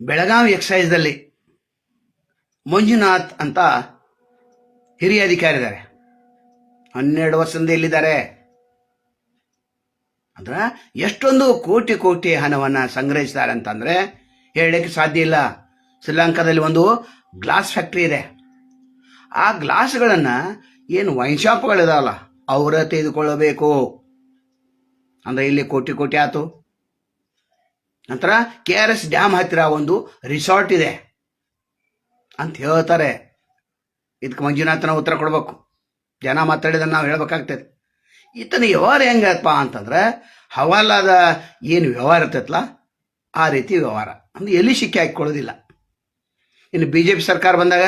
ಬೆಳಗಾವಿ ಎಕ್ಸೈಸ್ದಲ್ಲಿ ಮಂಜುನಾಥ್ ಅಂತ ಹಿರಿಯ ಅಧಿಕಾರಿ ಇದ್ದಾರೆ ಹನ್ನೆರಡು ವರ್ಷದಿಂದ ಇಲ್ಲಿದ್ದಾರೆ. ಅಂದ್ರೆ ಎಷ್ಟೊಂದು ಕೋಟಿ ಕೋಟಿ ಹಣವನ್ನು ಸಂಗ್ರಹಿಸಿದ್ದಾರೆ ಅಂತಂದರೆ ಹೇಳಕ್ಕೆ ಸಾಧ್ಯ ಇಲ್ಲ. ಶ್ರೀಲಂಕಾದಲ್ಲಿ ಒಂದು ಗ್ಲಾಸ್ ಫ್ಯಾಕ್ಟ್ರಿ ಇದೆ. ಆ ಗ್ಲಾಸ್ಗಳನ್ನು ಏನು ವೈನ್ ಶಾಪ್ಗಳಿದಾವಲ್ಲ, ಅವರ ತೆಗೆದುಕೊಳ್ಳಬೇಕು. ಅಂದ್ರೆ ಇಲ್ಲಿ ಕೋಟಿ ಕೋಟಿ ಆತು. ನಂತರ ಕೆ ಆರ್ ಎಸ್ ಡ್ಯಾಮ್ ಹತ್ತಿರ ಒಂದು ರಿಸಾರ್ಟ್ ಇದೆ ಅಂತ ಹೇಳ್ತಾರೆ. ಇದಕ್ಕೆ ಮಂಜುನಾಥನ ಉತ್ತರ ಕೊಡಬೇಕು. ಜನ ಮಾತಾಡಿದನ್ನು ನಾವು ಹೇಳ್ಬೇಕಾಗ್ತದೆ. ಈತನ ವ್ಯವಹಾರ ಹೆಂಗಪ್ಪ ಅಂತಂದ್ರೆ ಹವಾಲಾದ ಏನು ವ್ಯವಹಾರ ಇರ್ತೈತಲ್ಲ ಆ ರೀತಿ ವ್ಯವಹಾರ. ಅಂದ್ರೆ ಎಲ್ಲಿ ಸಿಕ್ಕಿ ಹಾಕಿಕೊಳ್ಳೋದಿಲ್ಲ. ಇನ್ನು ಬಿ ಜೆ ಪಿ ಸರ್ಕಾರ ಬಂದಾಗ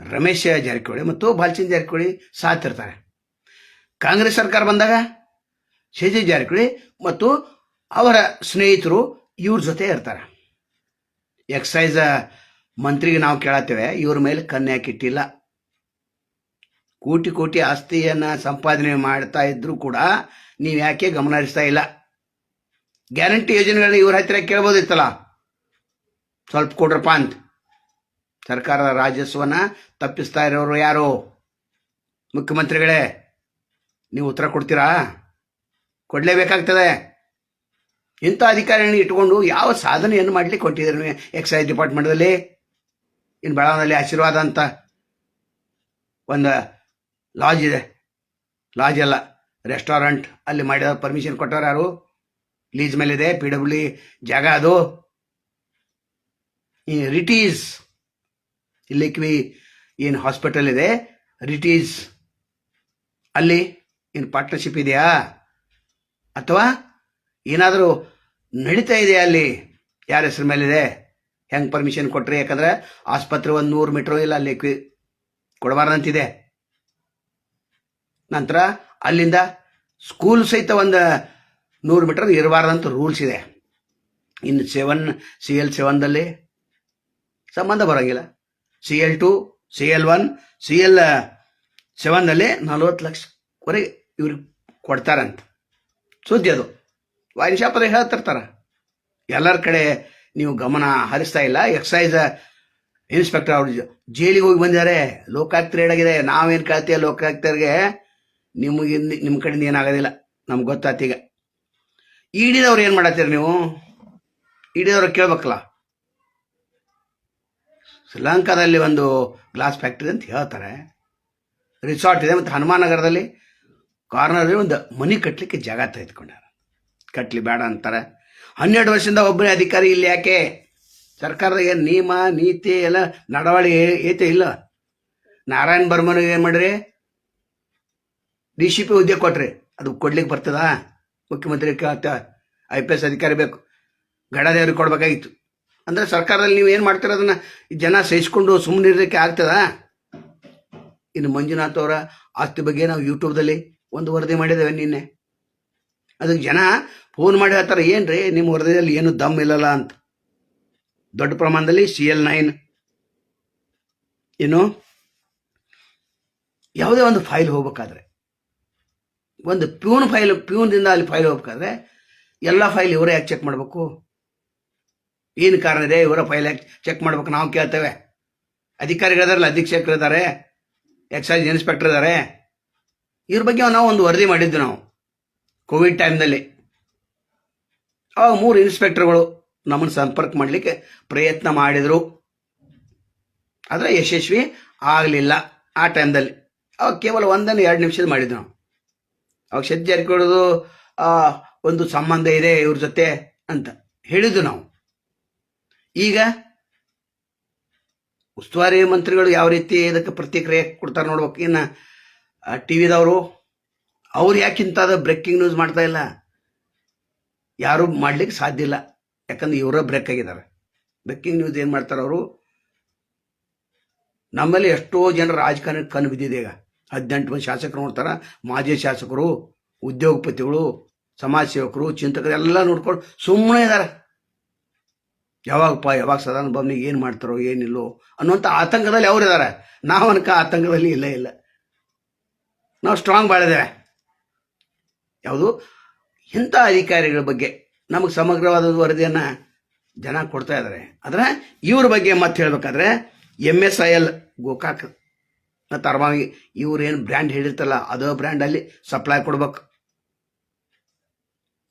ರಮೇಶ್ ಜಾರಕಿಹೊಳಿ ಮತ್ತು ಬಾಲ್ಚಂದ್ ಜಾರಕಿಹೊಳಿ ಸಾತಿರ್ತಾರೆ ಕಾಂಗ್ರೆಸ್ ಸರ್ಕಾರ ಬಂದಾಗ ಶಶಿ ಜಾರಕಿಹೊಳಿ ಮತ್ತು ಅವರ ಸ್ನೇಹಿತರು ಇವ್ರ ಜೊತೆ ಇರ್ತಾರೆ. ಎಕ್ಸೈಸ್ ಮಂತ್ರಿಗೆ ನಾವು ಕೇಳತ್ತೇವೆ, ಇವ್ರ ಮೇಲೆ ಕನ್ಯಾಕಿಟ್ಟಿಲ್ಲ ಯಾಕಿಟ್ಟಿಲ್ಲ ಕೋಟಿ ಕೋಟಿ ಆಸ್ತಿಯನ್ನ ಸಂಪಾದನೆ ಮಾಡ್ತಾ ಇದ್ರು ಕೂಡ ನೀವು ಯಾಕೆ ಗಮನ ಹರಿಸ್ತಾ ಇಲ್ಲ? ಗ್ಯಾರಂಟಿ ಯೋಜನೆಗಳನ್ನ ಇವ್ರ ಹತ್ತಿರ ಕೇಳ್ಬೋದಿತ್ತಲ್ಲ? ಸ್ವಲ್ಪ ಕೊಡ್ರಪ್ಪ ಅಂತ. ಸರ್ಕಾರದ ರಾಜಸ್ವನ ತಪ್ಪಿಸ್ತಾ ಇರೋರು ಯಾರು? ಮುಖ್ಯಮಂತ್ರಿಗಳೇ, ನೀವು ಉತ್ತರ ಕೊಡ್ತೀರಾ? ಕೊಡಲೇಬೇಕಾಗ್ತದೆ. ಇಂಥ ಅಧಿಕಾರಿಗಳನ್ನ ಇಟ್ಕೊಂಡು ಯಾವ ಸಾಧನೆಯನ್ನು ಮಾಡಲಿಕ್ಕೆ ಕೊಟ್ಟಿದ್ದಾರೆ ನೀವು ಎಕ್ಸೈಸ್ ಡಿಪಾರ್ಟ್ಮೆಂಟ್ದಲ್ಲಿ ಇನ್ನು ಬೆಳಗಾವಿಯಲ್ಲಿ ಆಶೀರ್ವಾದ ಅಂತ ಒಂದು ಲಾಜ್ ಇದೆ. ಲಾಜ್ ಅಲ್ಲ, ರೆಸ್ಟೋರೆಂಟ್ ಅಲ್ಲಿ ಮಾಡಿದ ಪರ್ಮಿಷನ್ ಕೊಟ್ಟವ್ರು ಯಾರು? ಲೀಸ್ ಮೇಲಿದೆ ಪಿ ಡಬ್ಲ್ಯೂ ಜಾಗ ಅದು. ಈ ರಿಟೀಸ್, ಇಲ್ಲಿಕ್ವಿ ಏನು ಹಾಸ್ಪಿಟಲ್ ಇದೆ, ರಿಟೀಸ್. ಅಲ್ಲಿ ಏನು ಪಾರ್ಟ್ನರ್ಶಿಪ್ ಇದೆಯಾ? ಅಥವಾ ಏನಾದರೂ ನಡೀತಾ ಇದೆ ಅಲ್ಲಿ? ಯಾರ ಹೆಸರು ಮೇಲಿದೆ? ಹೆಂಗೆ ಪರ್ಮಿಷನ್ ಕೊಟ್ರಿ? ಯಾಕಂದ್ರೆ ಆಸ್ಪತ್ರೆ ಒಂದು ನೂರು ಮೀಟರ್ ಇಲ್ಲ ಅಲ್ಲಿ ಕೊಡಬಾರ್ದಂತಿದೆ. ನಂತರ ಅಲ್ಲಿಂದ ಸ್ಕೂಲ್ ಸಹಿತ ಒಂದು ನೂರು ಮೀಟರ್ ಇರಬಾರ್ದಂತ ರೂಲ್ಸ್ ಇದೆ. ಇನ್ನು ಸೆವೆನ್ ಸಿ ಎಲ್ ಸೆವೆನ್ದಲ್ಲಿ ಸಂಬಂಧ ಬರೋಂಗಿಲ್ಲ. C L two C L one C L ಸೆವೆನ್ನಲ್ಲಿ ನಲ್ವತ್ತು ಲಕ್ಷವರೆಗೆ ಇವ್ರಿಗೆ ಕೊಡ್ತಾರಂತ. ಸುದ್ದಿ ಅದು. ವೈನ್ ಶಾಪಲ್ಲಿ ಹೇಳ್ತಿರ್ತಾರ. ಎಲ್ಲರ ಕಡೆ ನೀವು ಗಮನ ಹರಿಸ್ತಾ ಇಲ್ಲ. ಎಕ್ಸೈಸ್ ಇನ್ಸ್ಪೆಕ್ಟರ್ ಅವ್ರು ಜೈಲಿಗೆ ಹೋಗಿ ಬಂದಿದ್ದಾರೆ. ಲೋಕಾಯುಕ್ತರು ಹೇಳಾಗಿದೆ, ನಾವೇನು ಕೇಳ್ತೀವಿ ಲೋಕಾಯುಕ್ತರಿಗೆ? ನಿಮಗೆ ನಿಮ್ಮ ಕಡೆಯಿಂದ ಏನಾಗೋದಿಲ್ಲ. ನಮ್ಗೆ ಗೊತ್ತಾತೀಗ ಈಗ. ಇಡಿದವ್ರು ಏನು ಮಾಡತ್ತೀರಿ ನೀವು? ಇಡಿದವ್ರು ಕೇಳ್ಬೇಕಲ್ಲ. ಶ್ರೀಲಂಕಾದಲ್ಲಿ ಒಂದು ಗ್ಲಾಸ್ ಫ್ಯಾಕ್ಟ್ರಿ ಅಂತ ಹೇಳ್ತಾರೆ. ರಿಸಾರ್ಟ್ ಇದೆ ಮತ್ತು ಹನುಮಾನ್ ನಗರದಲ್ಲಿ. ಕಾರ್ನರಲ್ಲಿ ಒಂದು ಮನಿ ಕಟ್ಟಲಿಕ್ಕೆ ಜಾಗ ತೆಗೆದುಕೊಂಡಾರ. ಕಟ್ಲಿ ಬೇಡ ಅಂತಾರೆ. ಹನ್ನೆರಡು ವರ್ಷದಿಂದ ಒಬ್ಬನೇ ಅಧಿಕಾರಿ ಇಲ್ಲಿ ಯಾಕೆ? ಸರ್ಕಾರದ ಏನು ನಿಯಮ, ನೀತಿ ಎಲ್ಲ ನಡವಳಿಕೆ ಏತೆ ಇಲ್ಲ. ನಾರಾಯಣ್ ಬರ್ಮನಿಗೆ ಏನು ಮಾಡ್ರಿ? ಡಿ ಸಿ ಪಿ ಹುದ್ದೆ ಕೊಟ್ರಿ. ಅದು ಕೊಡ್ಲಿಕ್ಕೆ ಬರ್ತದಾ? ಮುಖ್ಯಮಂತ್ರಿ ಐ ಪಿ ಎಸ್ ಅಧಿಕಾರಿ ಬೇಕು. ಗಡದೇವ್ರಿಗೆ ಕೊಡ್ಬೇಕಾಗಿತ್ತು. ಅಂದ್ರೆ ಸರ್ಕಾರದಲ್ಲಿ ನೀವು ಏನು ಮಾಡ್ತೀರ ಅದನ್ನ? ಜನ ಸಹಿಸ್ಕೊಂಡು ಸುಮ್ಮನೆ ಇರಲಿಕ್ಕೆ ಆಗ್ತದ? ಇನ್ನು ಮಂಜುನಾಥ್ ಅವರ ಆಸ್ತಿ ಬಗ್ಗೆ ನಾವು ಯೂಟ್ಯೂಬ್ದಲ್ಲಿ ಒಂದು ವರದಿ ಮಾಡಿದ್ದೇವೆ ನಿನ್ನೆ. ಅದಕ್ಕೆ ಜನ ಫೋನ್ ಮಾಡಿ ಹೇಳ್ತಾರೆ, ಏನ್ರಿ ನಿಮ್ಮ ವರದಿಯಲ್ಲಿ ಏನು ದಮ್ ಇಲ್ಲಲ್ಲ ಅಂತ? ದೊಡ್ಡ ಪ್ರಮಾಣದಲ್ಲಿ ಸಿ ಎಲ್ ನೈನ್ ಏನು? ಯಾವುದೇ ಒಂದು ಫೈಲ್ ಹೋಗ್ಬೇಕಾದ್ರೆ, ಒಂದು ಪ್ಯೂನ್ ಫೈಲ್ ಪ್ಯೂನ್ದಿಂದ ಅಲ್ಲಿ ಫೈಲ್ ಹೋಗ್ಬೇಕಾದ್ರೆ, ಎಲ್ಲ ಫೈಲ್ ಇವರೇ ಯಾಕೆ ಚೆಕ್ ಮಾಡಬೇಕು? ಏನು ಕಾರಣ ಇದೆ? ಇವರ ಫೈಲ್ ಯಾಕೆ ಚೆಕ್ ಮಾಡ್ಬೇಕು? ನಾವು ಕೇಳ್ತೇವೆ. ಅಧಿಕಾರಿಗಳಿದಾರಲ್ಲ ಅಧೀಕ್ಷಕರಿದ್ದಾರೆ ಎಕ್ಸೈಸ್ ಇನ್ಸ್ಪೆಕ್ಟರ್ ಇದ್ದಾರೆ ಇವ್ರ ಬಗ್ಗೆ ನಾವು ಒಂದು ವರದಿ ಮಾಡಿದ್ದು ನಾವು. ಕೋವಿಡ್ ಟೈಮ್ನಲ್ಲಿ ಆ ಮೂರು ಇನ್ಸ್ಪೆಕ್ಟರ್ಗಳು ನಮ್ಮನ್ನು ಸಂಪರ್ಕ ಮಾಡಲಿಕ್ಕೆ ಪ್ರಯತ್ನ ಮಾಡಿದರು. ಆದರೆ ಯಶಸ್ವಿ ಆಗಲಿಲ್ಲ ಆ ಟೈಮ್ದಲ್ಲಿ. ಅವಾಗ ಕೇವಲ ಒಂದನ್ನು ಎರಡು ನಿಮಿಷದ ಮಾಡಿದ್ದು ನಾವು. ಅವಾಗ ಶೆಟ್ಟಿ ಜಾರಕಿಹೊಳಿದು ಆ, ಒಂದು ಸಂಬಂಧ ಇದೆ ಇವ್ರ ಜೊತೆ ಅಂತ ಹೇಳಿದ್ದು ನಾವು. ಈಗ ಉಸ್ತುವಾರಿ ಮಂತ್ರಿಗಳು ಯಾವ ರೀತಿ ಇದಕ್ಕೆ ಪ್ರತಿಕ್ರಿಯೆ ಕೊಡ್ತಾರೆ ನೋಡ್ಬೇಕು. ಇನ್ನು ಟಿ ವಿದವರು ಅವ್ರು ಯಾಕಿಂತಾದ ಬ್ರೇಕಿಂಗ್ ನ್ಯೂಸ್ ಮಾಡ್ತಾ ಇಲ್ಲ? ಯಾರು ಮಾಡ್ಲಿಕ್ಕೆ ಸಾಧ್ಯ ಇಲ್ಲ. ಯಾಕಂದ್ರೆ ಇವರ ಬ್ರೇಕ್ ಆಗಿದ್ದಾರೆ. ಬ್ರೇಕಿಂಗ್ ನ್ಯೂಸ್ ಏನು ಮಾಡ್ತಾರೆ ಅವರು? ನಮ್ಮಲ್ಲಿ ಎಷ್ಟೋ ಜನ ರಾಜಕಾರಣ ಕಣ್ಣು ಬಿದ್ದಿದೆ ಈಗ. ಹದಿನೆಂಟು ಮಂದಿ ಶಾಸಕರು ನೋಡ್ತಾರೆ. ಮಾಜಿ ಶಾಸಕರು, ಉದ್ಯೋಗಪತಿಗಳು, ಸಮಾಜ ಸೇವಕರು, ಚಿಂತಕರು ಎಲ್ಲ ನೋಡ್ಕೊಂಡು ಸುಮ್ಮನೆ ಇದ್ದಾರೆ. ಯಾವಾಗಪ್ಪ ಯಾವಾಗ ಸದಾನ ಬಾಬನಿಗೆ ಏನು ಮಾಡ್ತಾರೋ, ಏನಿಲ್ಲೋ ಅನ್ನುವಂಥ ಆತಂಕದಲ್ಲಿ ಅವ್ರು ಇದ್ದಾರೆ ನಾವು ಅನ್ಕ ಆತಂಕದಲ್ಲಿ ಇಲ್ಲ ಇಲ್ಲ. ನಾವು ಸ್ಟ್ರಾಂಗ್ ಬಾಳಿದ್ದೇವೆ. ಯಾವುದು? ಇಂಥ ಅಧಿಕಾರಿಗಳ ಬಗ್ಗೆ ನಮಗೆ ಸಮಗ್ರವಾದ ವರದಿಯನ್ನು ಜನ ಕೊಡ್ತಾ ಇದ್ದಾರೆ ಆದರೆ ಇವ್ರ ಬಗ್ಗೆ ಮತ್ತೆ ಹೇಳಬೇಕಾದ್ರೆ M S I L Gokak ಮತ್ತು ಅರ್ಮಾವಿ ಇವ್ರು ಬ್ರ್ಯಾಂಡ್ ಹೇಳಿರ್ತಲ್ಲ, ಅದೇ ಬ್ರ್ಯಾಂಡಲ್ಲಿ ಸಪ್ಲೈ ಕೊಡ್ಬೇಕು.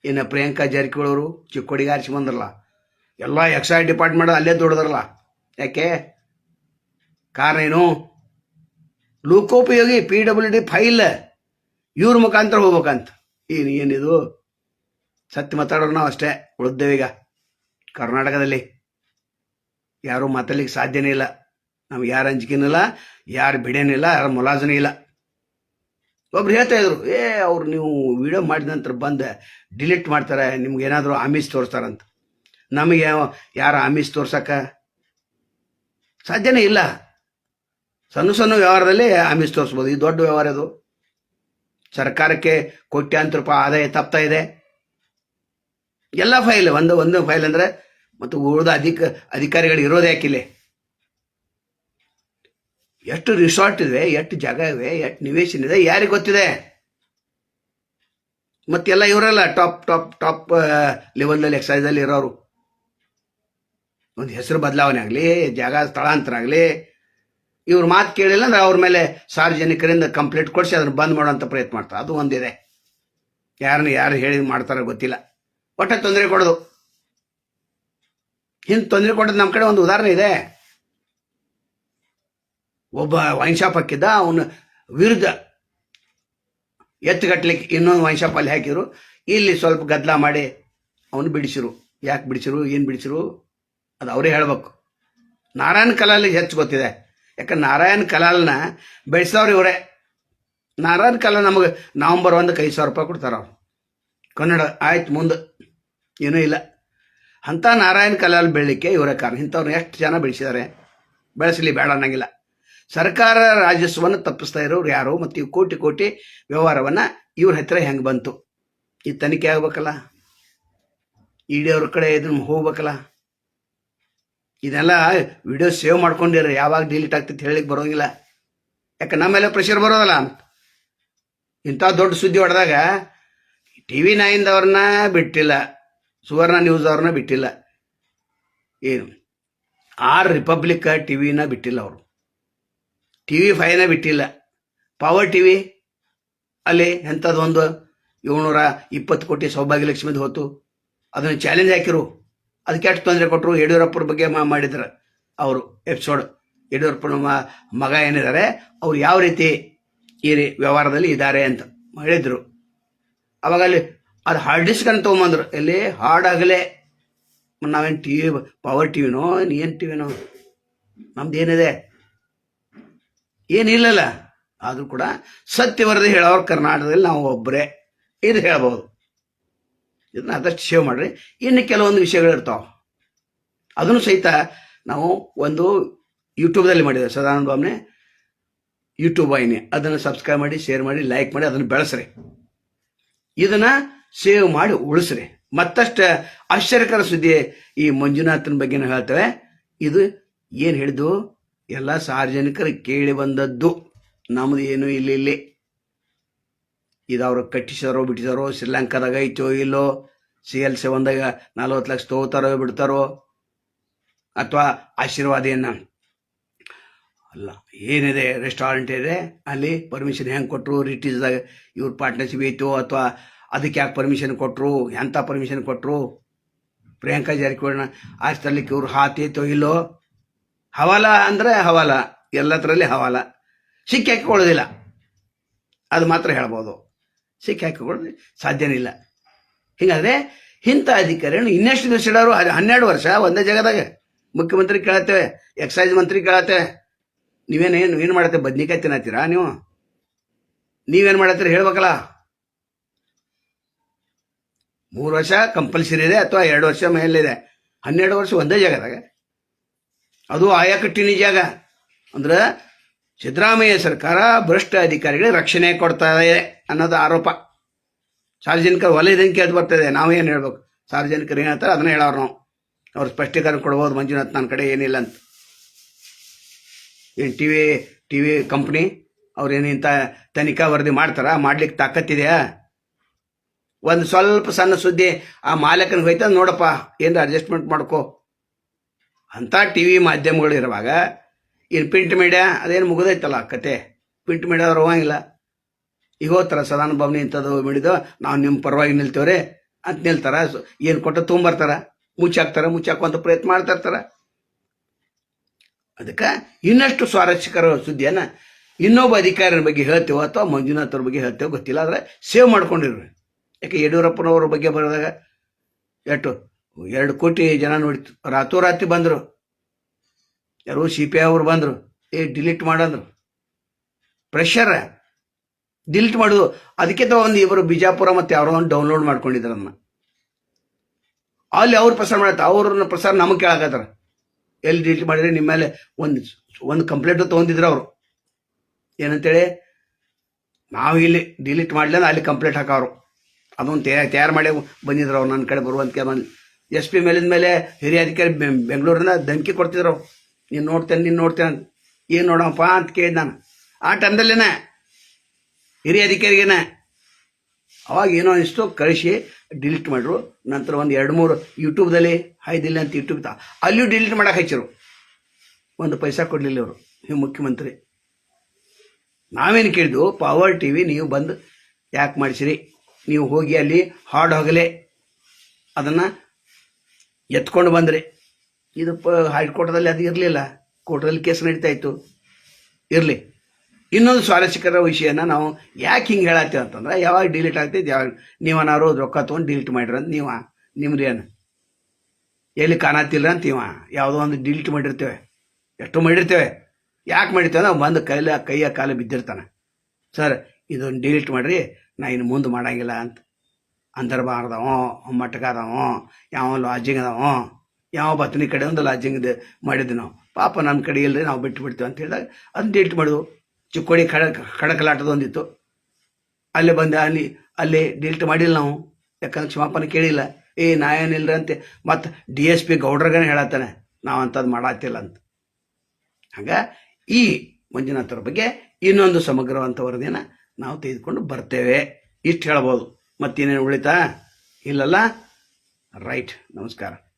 ಇನ್ನು ಪ್ರಿಯಾಂಕಾ ಜಾರಕಿಹೊಳಿ ಚಿಕ್ಕೋಡಿಗೆ ಆರಿಸಿ ಬಂದ್ರಲ್ಲ, ಎಲ್ಲ ಎಕ್ಸೈಸ್ ಡಿಪಾರ್ಟ್ಮೆಂಟ್ ಅಲ್ಲೇ ದುಡಿದ್ರಲ್ಲ. ಯಾಕೆ? ಕಾರಣ ಏನು? ಲೋಕೋಪಯೋಗಿ ಪಿ ಡಬ್ಲ್ಯೂ ಡಿ ಫೈಲ್ ಇವ್ರ ಮುಖಾಂತರ ಹೋಗ್ಬೇಕಂತ. ಏನು, ಏನಿದು? ಸತ್ಯ ಮಾತಾಡೋರು ನಾವು ಅಷ್ಟೇ ಉಳಿದೇವೀಗ ಕರ್ನಾಟಕದಲ್ಲಿ ಯಾರೂ ಮಾತಾಡ್ಲಿಕ್ಕೆ ಸಾಧ್ಯನೇ ಇಲ್ಲ. ನಮ್ಗೆ ಯಾರು ಅಂಜಿಕೆನಿಲ್ಲ ಯಾರು ಬಿಡೇನಿಲ್ಲ ಯಾರು ಮುಲಾಜನೇ ಇಲ್ಲ. ಒಬ್ರು ಹೇಳ್ತಾ ಇದ್ರು, ಏ, ಅವ್ರು ನೀವು ವಿಡಿಯೋ ಮಾಡಿದ ನಂತರ ಬಂದು ಡಿಲೀಟ್ ಮಾಡ್ತಾರೆ, ನಿಮ್ಗೆ ಏನಾದರೂ ಆಮಿಸ್ ತೋರಿಸ್ತಾರಂತ. ನಮಗೆ ಯಾರು ಆಮಿಸ್ ತೋರ್ಸಕ್ಕ ಸಾಧ್ಯನೇ ಇಲ್ಲ. ಸಣ್ಣ ಸಣ್ಣ ವ್ಯವಹಾರದಲ್ಲಿ ಆಮಿಸ್ ತೋರಿಸ್ಬೋದು, ಈ ದೊಡ್ಡ ವ್ಯವಹಾರ ಇದು ಸರ್ಕಾರಕ್ಕೆ ಕೋಟ್ಯಾಂತರ ರೂಪಾಯಿ ಆದಾಯ ತಪ್ತಾ ಇದೆ. ಎಲ್ಲ ಫೈಲ್, ಒಂದು ಒಂದು ಫೈಲ್ ಅಂದರೆ ಮತ್ತು ಉಳಿದ ಅಧಿಕ, ಅಧಿಕಾರಿಗಳು ಇರೋದೇ ಹಾಕಿಲ್ಲ ಎಷ್ಟು ರಿಸಾರ್ಟ್ ಇದೆ, ಎಷ್ಟು ಜಾಗ ಇವೆ ಎಷ್ಟು ನಿವೇಶನ ಇದೆ, ಯಾರಿಗೆ ಗೊತ್ತಿದೆ? ಮತ್ತೆಲ್ಲ ಇವರೆಲ್ಲ ಟಾಪ್ ಟಾಪ್ ಟಾಪ್ ಲೆವೆಲ್ನಲ್ಲಿ ಎಕ್ಸೈಸಲ್ಲಿ ಇರೋರು. ಒಂದು ಹೆಸರು ಬದಲಾವಣೆ ಆಗಲಿ, ಜಾಗ ಸ್ಥಳಾಂತರ ಆಗಲಿ ಇವ್ರ ಮಾತು ಕೇಳಿಲ್ಲ ಅಂದ್ರೆ ಅವ್ರ ಮೇಲೆ ಸಾರ್ವಜನಿಕರಿಂದ ಕಂಪ್ಲೇಂಟ್ ಕೊಡಿಸಿ ಅದನ್ನ ಬಂದ್ ಮಾಡೋಂಥ ಪ್ರಯತ್ನ ಮಾಡ್ತಾರೆ. ಅದು ಒಂದಿದೆ. ಯಾರನ್ನ ಯಾರು ಹೇಳಿ ಮಾಡ್ತಾರೋ ಗೊತ್ತಿಲ್ಲ. ಒಟ್ಟ ತೊಂದರೆ ಕೊಡೋದು. ಹಿಂದೆ ತೊಂದರೆ ಕೊಡೋದು ನಮ್ಮ ಕಡೆ ಒಂದು ಉದಾಹರಣೆ ಇದೆ. ಒಬ್ಬ ವೈನ್ ಶಾಪ್ ಹಾಕಿದ್ದ, ಅವನ ವಿರುದ್ಧ ಎತ್ತುಗಟ್ಲಿಕ್ಕೆ ಇನ್ನೊಂದು ವೈನ್ ಶಾಪಲ್ಲಿ ಹಾಕಿದ್ರು. ಇಲ್ಲಿ ಸ್ವಲ್ಪ ಗದ್ದಲ ಮಾಡಿ ಅವನು ಬಿಡಿಸಿರು. ಯಾಕೆ ಬಿಡಿಸಿರು, ಏನು ಬಿಡಿಸಿರು, ಅದು ಅವರೇ ಹೇಳ್ಬೇಕು. ನಾರಾಯಣ ಕಲಾಲಿಗೆ ಹೆಚ್ಚು ಗೊತ್ತಿದೆ. ಯಾಕಂದ್ರೆ ನಾರಾಯಣ ಕಲಾಲ್ನ ಬೆಳೆಸೋರು ಇವರೇ. ನಾರಾಯಣ ಕಲಾ ನಮಗೆ ನವಂಬರ್ ಒಂದಕ್ಕೆ ಐದು ಸಾವಿರ ರೂಪಾಯಿ ಕೊಡ್ತಾರೆ ಅವ್ರು. ಕನ್ನಡ ಆಯ್ತು ಮುಂದೆ. ಏನೂ ಇಲ್ಲ. ಅಂಥ ನಾರಾಯಣ ಕಲಾಲ್ ಬೆಳಲಿಕ್ಕೆ ಇವರೇ ಕಾರಣ. ಇಂಥವ್ರನ್ನ ಎಷ್ಟು ಜನ ಬೆಳೆಸಿದ್ದಾರೆ ಬೆಳೆಸಲಿ, ಬೇಡ ಅನ್ನಂಗಿಲ್ಲ. ಸರ್ಕಾರ ರಾಜಸ್ವವನ್ನು ತಪ್ಪಿಸ್ತಾ ಇರೋರು ಯಾರು? ಮತ್ತು ಈ ಕೋಟಿ ಕೋಟಿ ವ್ಯವಹಾರವನ್ನು ಇವ್ರ ಹತ್ತಿರ ಹೆಂಗೆ ಬಂತು? ಈ ತನಿಖೆ ಆಗ್ಬೇಕಲ್ಲ? ಇಡೀ ಅವ್ರ ಕಡೆ ಇದನ್ನ ಹೋಗ್ಬೇಕಲ್ಲ? ಇದೆಲ್ಲ ವಿಡಿಯೋ ಸೇವ್ ಮಾಡ್ಕೊಂಡಿರ, ಯಾವಾಗ ಡಿಲೀಟ್ ಆಗ್ತೈತೆ ಹೇಳಲಿಕ್ಕೆ ಬರೋಂಗಿಲ್ಲ. ಯಾಕೆ ಮೇಲೆ ಪ್ರೆಷರ್ ಬರೋದಲ್ಲ? ಇಂಥ ದೊಡ್ಡ ಸುದ್ದಿ ಹೊಡೆದಾಗ ಟಿ ವಿ ನೈನ್ದವ್ರನ್ನ ಬಿಟ್ಟಿಲ್ಲ, ಸುವರ್ಣ ನ್ಯೂಸ್ ಅವ್ರನ್ನ ಬಿಟ್ಟಿಲ್ಲ. ಏನು? ಆರ್ ರಿಪಬ್ಲಿಕ್ ಟಿ ವಿನ ಬಿಟ್ಟಿಲ್ಲ ಅವರು. ಟಿ ವಿ ಫೈವ್ನ ಬಿಟ್ಟಿಲ್ಲ. ಪವರ್ ಟಿ ವಿ ಅಲ್ಲಿ ಎಂಥದ್ದೊಂದು ಏಳ್ನೂರ ಇಪ್ಪತ್ತು ಕೋಟಿ ಸೌಭಾಗ್ಯಲಕ್ಷ್ಮಿದ ಹೊತ್ತು. ಅದನ್ನು ಚಾಲೆಂಜ್ ಹಾಕಿರು. ಅದಕ್ಕೆ ಎಷ್ಟು ತೊಂದರೆ ಕೊಟ್ಟರು? ಯಡಿಯೂರಪ್ಪನ ಬಗ್ಗೆ ಮಾಡಿದ್ರು ಅವರು ಎಪಿಸೋಡ್ ಯಡಿಯೂರಪ್ಪನ ಮಗ ಏನಿದ್ದಾರೆ, ಅವ್ರು ಯಾವ ರೀತಿ ಈ ವ್ಯವಹಾರದಲ್ಲಿ ಇದ್ದಾರೆ ಅಂತ ಹೇಳಿದ್ರು. ಅವಾಗ ಅಲ್ಲಿ ಅದು ಹಾರ್ಡ್ ಡಿಸ್ಕ್ ಅಂತ ತೊಗೊಂಬಂದ್ರು. ಎಲ್ಲಿ? ಹಾರ್ಡ್ ಆಗಲೇ. ನಾವೇನು ಟಿ ವಿ ಪವರ್ ಟಿ ವಿನೋ ಏನು ಟಿ ವಿನೋ ನಮ್ದು ಏನಿದೆ? ಏನಿಲ್ಲಲ್ಲ. ಆದರೂ ಕೂಡ ಸತ್ಯವರದಿ ಹೇಳೋರು ಕರ್ನಾಟಕದಲ್ಲಿ ನಾವು ಒಬ್ಬರೇ ಇದು ಹೇಳ್ಬೋದು. ಇದನ್ನ ಆದಷ್ಟು ಸೇವ್ ಮಾಡ್ರಿ. ಇನ್ನು ಕೆಲವೊಂದು ವಿಷಯಗಳಿರ್ತಾವೆ ಅದನ್ನು ಸಹಿತ ನಾವು ಒಂದು ಯೂಟ್ಯೂಬ್ದಲ್ಲಿ ಮಾಡಿದೆ ಸದಾನಂದ ಬಾಬ್ನೆ ಯೂಟ್ಯೂಬ್ ವಾಹಿನಿ. ಅದನ್ನು ಸಬ್ಸ್ಕ್ರೈಬ್ ಮಾಡಿ ಶೇರ್ ಮಾಡಿ ಲೈಕ್ ಮಾಡಿ, ಅದನ್ನು ಬೆಳೆಸ್ರಿ. ಇದನ್ನ ಸೇವ್ ಮಾಡಿ ಉಳಿಸ್ರಿ. ಮತ್ತಷ್ಟು ಆಶ್ಚರ್ಯಕರ ಸುದ್ದಿ ಈ ಮಂಜುನಾಥನ ಬಗ್ಗೆ ನಾವು ಹೇಳ್ತೇವೆ. ಇದು ಏನು ಹೇಳಿದ್ದು? ಎಲ್ಲ ಸಾರ್ವಜನಿಕರು ಕೇಳಿ ಬಂದದ್ದು. ನಮ್ದು ಏನು ಇಲ್ಲ, ಇಲ್ಲಿ. ಇದು ಅವರು ಕಟ್ಟಿಸಿದಾರೋ, ಬಿಟ್ಟಿದಾರೋ, ಶ್ರೀಲಂಕಾದಾಗ ಐತೋ ಇಲ್ಲೋ, ಸಿ ಎಲ್ ಸೆವೆನ್ದಾಗ ನಲ್ವತ್ತು ಲಕ್ಷ ತಗೋತಾರೋ ಬಿಡ್ತಾರೋ ಅಥವಾ ಆಶೀರ್ವಾದಿಯನ್ನ? ಅಲ್ಲ, ಏನಿದೆ ರೆಸ್ಟೋರೆಂಟ್ ಇದೆ, ಅಲ್ಲಿ ಪರ್ಮಿಷನ್ ಹೆಂಗೆ ಕೊಟ್ಟರು ರಿಟೀಸ್ದಾಗ ಇವ್ರ ಪಾರ್ಟ್ನರ್ಶಿಪ್ ಐತೋ ಅಥವಾ ಅದಕ್ಕೆ ಯಾಕೆ ಪರ್ಮಿಷನ್ ಕೊಟ್ಟರು ಎಂಥ ಪರ್ಮಿಷನ್ ಕೊಟ್ಟರು ಪ್ರಿಯಾಂಕಾ ಜಾರಕಿಹೊಳಿನ ಆಚೆ ತರ್ಲಿಕ್ಕೆ ಇವ್ರು ಹಾತೈತೋ ಇಲ್ಲೋ? ಹವಾಲ ಅಂದರೆ ಹವಾಲ, ಎಲ್ಲದರಲ್ಲಿ ಹವಾಲ. ಸಿಕ್ಕಿ ಹಾಕಿಕೊಳ್ಳೋದಿಲ್ಲ ಅದು ಮಾತ್ರ ಹೇಳ್ಬೋದು. ಸಿಕ್ಕಿ ಹಾಕಿಕೊಳ್ಳೋದು ಸಾಧ್ಯನೇ ಇಲ್ಲ ಹೀಗಾದ್ರೆ ಇಂಥ ಅಧಿಕಾರಿಗಳು ಇನ್ನೆಷ್ಟು ದಿವಸ ಇಡೋರು? ಅದು ಹನ್ನೆರಡು ವರ್ಷ ಒಂದೇ ಜಾಗದಾಗ. ಮುಖ್ಯಮಂತ್ರಿ ಕೇಳತ್ತೇವೆ, ಎಕ್ಸೈಸ್ ಮಂತ್ರಿ ಕೇಳತ್ತೆ. ನೀವೇನು ಏನು ಏನು ಮಾಡತ್ತೆ ಬದ್ನಿಕಾಯಿ ತಿನ್ನತ್ತೀರಾ ನೀವು? ನೀವೇನು ಮಾಡತ್ತೀರಿ ಹೇಳ್ಬೇಕಲ್ಲ. ಮೂರು ವರ್ಷ ಕಂಪಲ್ಸರಿ ಇದೆ ಅಥವಾ ಎರಡು ವರ್ಷ ಮೇಲಿದೆ ಹನ್ನೆರಡು ವರ್ಷ ಒಂದೇ ಜಾಗದಾಗ. ಅದು ಆಯಾಕಟ್ಟಿನ ಜಾಗ. ಅಂದ್ರೆ ಸಿದ್ದರಾಮಯ್ಯ ಸರ್ಕಾರ ಭ್ರಷ್ಟ ಅಧಿಕಾರಿಗಳಿಗೆ ರಕ್ಷಣೆ ಕೊಡ್ತಾ ಇದೆ ಅನ್ನೋದು ಆರೋಪ. ಸಾರ್ವಜನಿಕರ ವಲಯದಿಂದ ಬರ್ತಾ ಬರ್ತದೆ, ನಾವೇನು ಹೇಳ್ಬೇಕು? ಸಾರ್ವಜನಿಕರು ಏನು ಹೇಳ್ತಾರೆ ಅದನ್ನ ಹೇಳೋರು ನಾವು. ಅವ್ರು ಸ್ಪಷ್ಟೀಕರಣ ಕೊಡ್ಬೋದು ಮಂಜುನಾಥ್ ನನ್ನ ಕಡೆ ಏನಿಲ್ಲ ಅಂತ. ಏನು T V T V company ಅವ್ರೇನು ಇಂಥ ತನಿಖಾ ವರದಿ ಮಾಡ್ತಾರಾ? ಮಾಡ್ಲಿಕ್ಕೆ ತಾಕತ್ತಿದೆಯಾ? ಒಂದು ಸ್ವಲ್ಪ ಸಣ್ಣ ಸುದ್ದಿ ಆ ಮಾಲಕನಿಗೆ ಹೋಯ್ತಾ ನೋಡಪ್ಪ ಏನು ಅಡ್ಜಸ್ಟ್ಮೆಂಟ್ ಮಾಡ್ಕೋ. ಅಂಥ ಟಿ ವಿ ಮಾಧ್ಯಮಗಳು ಇರುವಾಗ ಇನ್ನು ಪ್ರಿಂಟ್ ಮೀಡಿಯಾ ಅದೇನು ಮುಗಿದೈತಲ್ಲ ಕತೆ? ಪ್ರಿಂಟ್ ಮೀಡಿಯಾ ಹೋಗಂಗಿಲ್ಲ. ಈಗ ಹೋಗ್ತಾರ ಸದಾನ ಭವನಿ ಇಂಥದ್ದು ಮಿಡಿದು ನಾವು ನಿಮ್ಮ ಪರವಾಗಿ ನಿಲ್ತೇವ್ರೆ ಅಂತ ನಿಲ್ತಾರ. ಏನು ಕೊಟ್ಟು ತೊಗೊಂಬರ್ತಾರ. ಮುಚ್ಚಾಕ್ತಾರ ಮುಚ್ಚಾಕುವಂಥ ಪ್ರಯತ್ನ ಮಾಡ್ತಾ ಇರ್ತಾರ. ಅದಕ್ಕೆ ಇನ್ನಷ್ಟು ಸ್ವಾರಸ್ಯಕರ ಸುದ್ದಿಯನ್ನ ಇನ್ನೊಬ್ಬ ಅಧಿಕಾರಿಯ ಬಗ್ಗೆ ಹೇಳ್ತೇವೋ ಅಥವಾ ಮಂಜುನಾಥ್ ಅವ್ರ ಬಗ್ಗೆ ಹೇಳ್ತೇವೋ ಗೊತ್ತಿಲ್ಲ, ಆದರೆ ಸೇವ್ ಮಾಡ್ಕೊಂಡಿರ್ರಿ ಯಾಕೆ ಯಡಿಯೂರಪ್ಪನವ್ರ ಬಗ್ಗೆ ಬರೆದಾಗ ಎಷ್ಟು ಎರಡು ಕೋಟಿ ಜನ ನೋಡಿತು ರಾತ್ರೋರಾತ್ರಿ ಬಂದರು. ಯಾರು ಸಿ ಪಿ ಐ ಅವ್ರು ಬಂದರು, ಏ ಡಿಲೀಟ್ ಮಾಡಂದ್ರು. ಪ್ರೆಷರ್ ಡಿಲೀಟ್ ಮಾಡೋದು. ಅದಕ್ಕಿಂತ ಒಂದು ಇವರು ಬಿಜಾಪುರ ಮತ್ತು ಯಾರೋ ಒಂದು ಡೌನ್ಲೋಡ್ ಮಾಡ್ಕೊಂಡಿದ್ರು ಅದನ್ನ. ಅಲ್ಲಿ ಅವ್ರು ಪ್ರಸಾರ ಮಾಡತ್ತೆ ಅವ್ರನ್ನ ಪ್ರಸಾರ ನಮಗೆ ಕೇಳಾಕತ್ತಾರ. ಎಲ್ಲಿ ಡಿಲೀಟ್ ಮಾಡಿದ್ರೆ ನಿಮ್ಮ ಮೇಲೆ ಒಂದು ಒಂದು ಕಂಪ್ಲೇಂಟು ತೊಗೊಂಡಿದ್ರು ಅವರು. ಏನಂತೇಳಿ, ನಾವು ಇಲ್ಲಿ ಡಿಲೀಟ್ ಮಾಡಲಿಲ್ಲ ಅಲ್ಲಿ ಕಂಪ್ಲೇಂಟ್ ಹಾಕೋರು ಅದೊಂದು ತಯಾರು ಮಾಡಿ ಬಂದಿದ್ರು ಅವ್ರು. ನನ್ನ ಕಡೆ ಬರುವಂತ ಎಸ್ ಪಿ ಮೇಲಿನ ಮೇಲೆ ಹಿರಿಯ ಅಧಿಕಾರಿ ಬೆಂಗಳೂರಿನ ಧಮಕಿ ಕೊಡ್ತಿದ್ರು ಅವ್ರು. ನೀನು ನೋಡ್ತೇನೆ ನೀನು ನೋಡ್ತೇನೆ ಏನು ನೋಡಪ್ಪ ಅಂತ ಕೇಳಿದ ನಾನು. ಆ ಟೈಮ್ದಲ್ಲೇನೆ ಹಿರಿಯ ಅಧಿಕಾರಿಗೇನೆ ಅವಾಗ ಏನೋ ಇಷ್ಟು ಕಳಿಸಿ ಡಿಲೀಟ್ ಮಾಡ್ರು. ನಂತರ ಒಂದು ಎರಡು ಮೂರು ಯೂಟ್ಯೂಬ್ದಲ್ಲಿ ಹಾಯ್ದಿಲ್ಲ ಅಂತ ಯೂಟ್ಯೂಬ್ ತ, ಅಲ್ಲಿಯೂ ಡಿಲೀಟ್ ಮಾಡಕ್ಕೆ ಹಚ್ಚಿರು. ಒಂದು ಪೈಸಾ ಕೊಡಲಿಲ್ಲ ಅವರು ನೀವು ಮುಖ್ಯಮಂತ್ರಿ. ನಾವೇನು ಕೇಳಿದ್ವು ಪವರ್ ಟಿ ವಿ ನೀವು ಬಂದು ಯಾಕೆ ಮಾಡಿಸಿರಿ? ನೀವು ಹೋಗಿ ಅಲ್ಲಿ ಹಾಡು ಹೋಗಲೇ. ಅದನ್ನು ಎತ್ಕೊಂಡು ಬಂದ್ರಿ. ಇದು, ಪ ಹೈಕೋರ್ಟ್ದಲ್ಲಿ ಅದು ಇರಲಿಲ್ಲ. ಕೋರ್ಟಲ್ಲಿ ಕೇಸ್ ನಡೀತಾ ಇತ್ತು. ಇರಲಿ. ಇನ್ನೊಂದು ಸ್ವಾರಸ್ಯಕರ ವಿಷಯನ ನಾವು ಯಾಕೆ ಹಿಂಗೆ ಹೇಳತ್ತೀವಿ ಅಂತಂದ್ರೆ, ಯಾವಾಗ ಡಿಲೀಟ್ ಆಗ್ತೈತೆ, ಯಾವಾಗ ನೀವನಾರು ರೊಕ್ಕ ತೊಗೊಂಡು ಡಿಲೀಟ್ ಮಾಡಿರ ಅಂತ ನೀವು ಏನು? ಎಲ್ಲಿ ಕಾಣತ್ತಿಲ್ಲ ಅಂತ ಇವ. ಯಾವುದೋ ಒಂದು ಡಿಲೀಟ್ ಮಾಡಿರ್ತೇವೆ. ಎಷ್ಟು ಮಾಡಿರ್ತೇವೆ. ಯಾಕೆ ಮಾಡಿರ್ತೇವೆ ನಾವು ಬಂದು ಕೈಲ, ಕೈಯ ಕಾಲ ಬಿದ್ದಿರ್ತಾನೆ. ಸರ್, ಇದೊಂದು ಡಿಲೀಟ್ ಮಾಡಿರಿ, ನಾ ಇನ್ನು ಮುಂದೆ ಮಾಡಂಗಿಲ್ಲ ಅಂತ. ಅಂದರ್ಬಾರ್ದವ ಮಟ್ಟಗಾದವ ಯಾವ ಲಾಜಿಂಗ್ ಅದಾವ. ಯಾವ ಬತ್ತನಿ ಕಡೆ ಒಂದು ಲಾಜಿಂಗ್ ಮಾಡಿದ್ವಿ ನಾವು. ಪಾಪ ನಮ್ಮ ಕಡೆ ಇಲ್ಲರಿ ನಾವು ಬಿಟ್ಟು ಬಿಡ್ತೀವಿ ಅಂತ ಹೇಳಿದಾಗ ಅದನ್ನ ಡಿಲೀಟ್ ಮಾಡಿದ್ವು ಚಿಕ್ಕೋಡಿ ಖಡಕ್ ಕಡಕಲಾಟದ ಒಂದಿತ್ತು. ಅಲ್ಲೇ ಬಂದೆ ಅಲ್ಲಿ ಅಲ್ಲಿ ಡಿಲೀಟ್ ಮಾಡಿಲ್ಲ ನಾವು. ಯಾಕಂದ್ರೆ ಕ್ಷಮಾಪಣೆ ಕೇಳಿಲ್ಲ. ಏ, ನಾ ಏನಿಲ್ರಿ ಅಂತೆ. ಮತ್ತು ಡಿ ಎಸ್ ಪಿ ಗೌಡ್ರಗನೇ ಹೇಳತ್ತಾನೆ, ನಾವು ಅಂಥದ್ದು ಮಾಡತ್ತಿಲ್ಲ ಅಂತ. ಹಾಗ ಈ ಮಂಜುನಾಥರ ಬಗ್ಗೆ ಇನ್ನೊಂದು ಸಮಗ್ರವಂಥ ವರದಿಯನ್ನು ನಾವು ತೆಗೆದುಕೊಂಡು ಬರ್ತೇವೆ. ಇಷ್ಟು ಹೇಳ್ಬೋದು. ಮತ್ತೇನೇನು ಉಳಿತಾ? ಇಲ್ಲಲ್ಲ? ರೈಟ್, ನಮಸ್ಕಾರ.